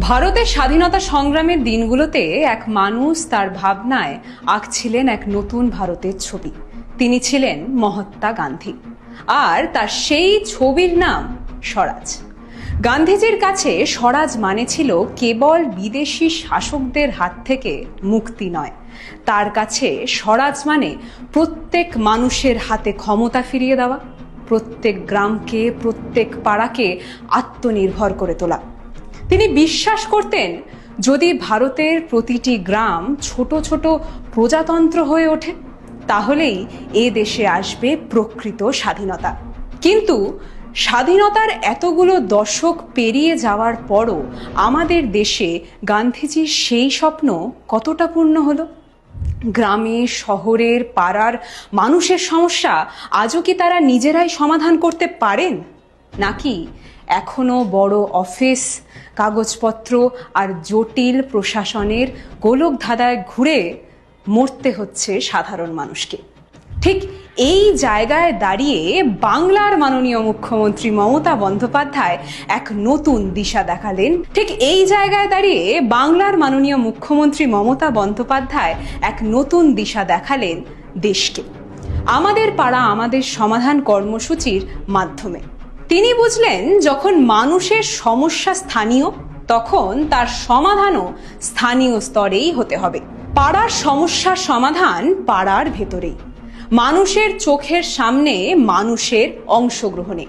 ভারতের স্বাধীনতা সংগ্রামের দিনগুলোতে এক মানুষ তার ভাবনায় আঁকছিলেন এক নতুন ভারতের ছবি। তিনি ছিলেন মহাত্মা গান্ধী। আর তার সেই ছবির নাম স্বরাজ। গান্ধীজির কাছে স্বরাজ মানে ছিল কেবল বিদেশি শাসকদের হাত থেকে মুক্তি নয়। তার কাছে স্বরাজ মানে প্রত্যেক মানুষের হাতে ক্ষমতা ফিরিয়ে দেওয়া, প্রত্যেক গ্রামকে, প্রত্যেক পাড়াকে আত্মনির্ভর করে তোলা। তিনি বিশ্বাস করতেন, যদি ভারতের প্রতিটি গ্রাম ছোট ছোট প্রজাতন্ত্র হয়ে ওঠে, তাহলেই এ দেশে আসবে প্রকৃত স্বাধীনতা। কিন্তু স্বাধীনতার এতগুলো দশক পেরিয়ে যাওয়ার পরও আমাদের দেশে গান্ধীজির সেই স্বপ্ন কতটা পূর্ণ হলো? গ্রামে, শহরের পাড়ার মানুষের সমস্যা আজও কি তারা নিজেরাই সমাধান করতে পারেন? নাকি এখনও বড় অফিস, কাগজপত্র আর জটিল প্রশাসনের গোলক ধাঁধায় ঘুরে মরতে হচ্ছে সাধারণ মানুষকে। ঠিক এই জায়গায় দাঁড়িয়ে বাংলার মাননীয় মুখ্যমন্ত্রী মমতা বন্দ্যোপাধ্যায় এক নতুন দিশা দেখালেন। ঠিক এই জায়গায় দাঁড়িয়ে বাংলার মাননীয় মুখ্যমন্ত্রী মমতা বন্দ্যোপাধ্যায় এক নতুন দিশা দেখালেন দেশকে। আমাদের পাড়া, আমাদের সমাধান কর্মসূচির মাধ্যমে। তিনি বুঝলেন যখন মানুষের সমস্যা স্থানীয়, তখন তার সমাধানও স্থানীয় স্তরেই হতে হবে। পাড়ার সমস্যার সমাধান পাড়ার ভেতরেই। মানুষের চোখের সামনে মানুষের অংশগ্রহণে।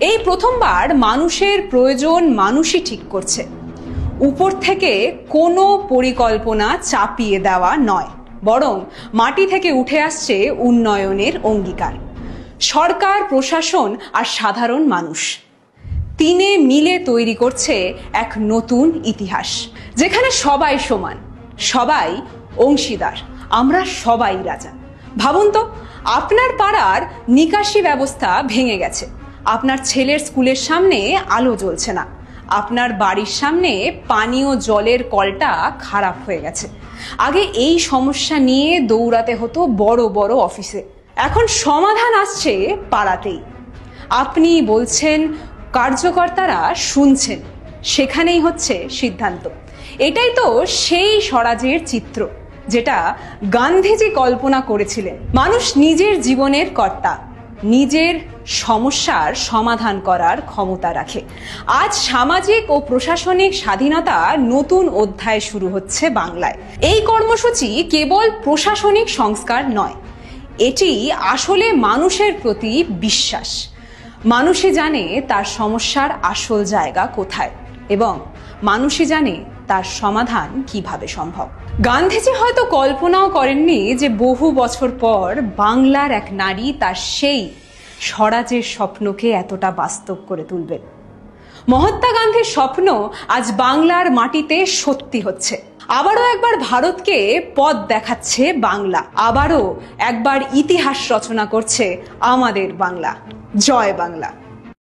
এই প্রথমবার মানুষের প্রয়োজন মানুষই ঠিক করছে। উপর থেকে কোনো পরিকল্পনা চাপিয়ে দেওয়া নয়, বরং মাটি থেকে উঠে আসছে উন্নয়নের অঙ্গীকার। সরকার, প্রশাসন আর সাধারণ মানুষ। তিনে মিলে তৈরি করছে এক নতুন ইতিহাস, যেখানে সবাই সমান, সবাই অংশীদার, আমরা সবাই রাজা। ভাবুন তো, আপনার পাড়ার নিকাশি ব্যবস্থা ভেঙে গেছে। আপনার ছেলের স্কুলের সামনে আলো জ্বলছে না। আপনার বাড়ির সামনে পানীয় জলের কলটা খারাপ হয়ে গেছে। আগে এই সমস্যা নিয়ে দৌড়াতে হতো বড় বড় অফিসে। এখন সমাধান আসছে পাড়াতেই। আপনি বলছেন, কার্যকর্তারা শুনছেন, সেখানেই হচ্ছে সিদ্ধান্ত। এটাই তো সেই স্বরাজের চিত্র, যেটা গান্ধীজি কল্পনা করেছিলেন। মানুষ নিজের জীবনের কর্তা, নিজের সমস্যার সমাধান করার ক্ষমতা রাখে। আজ সামাজিক ও প্রশাসনিক স্বাধীনতা নতুন অধ্যায় শুরু হচ্ছে বাংলায়। এই কর্মসূচি কেবল প্রশাসনিক সংস্কার নয় এটি আসলে মানুষের প্রতি বিশ্বাস। মানুষই জানে তার সমস্যার আসল জায়গা কোথায় এবং মানুষই জানে তার সমাধান কীভাবে সম্ভব। গান্ধীজি হয়তো কল্পনাও করেননি যে বহু বছর পর বাংলার এক নারী তার সেই স্বরাজের স্বপ্নকে এতটা বাস্তব করে তুলবেন মহাত্মা গান্ধীর স্বপ্ন আজ বাংলার মাটিতে সত্যি হচ্ছে। আবারও একবার ভারতকে পথ দেখাচ্ছে বাংলা। আবারও একবার ইতিহাস রচনা করছে আমাদের বাংলা। জয় বাংলা।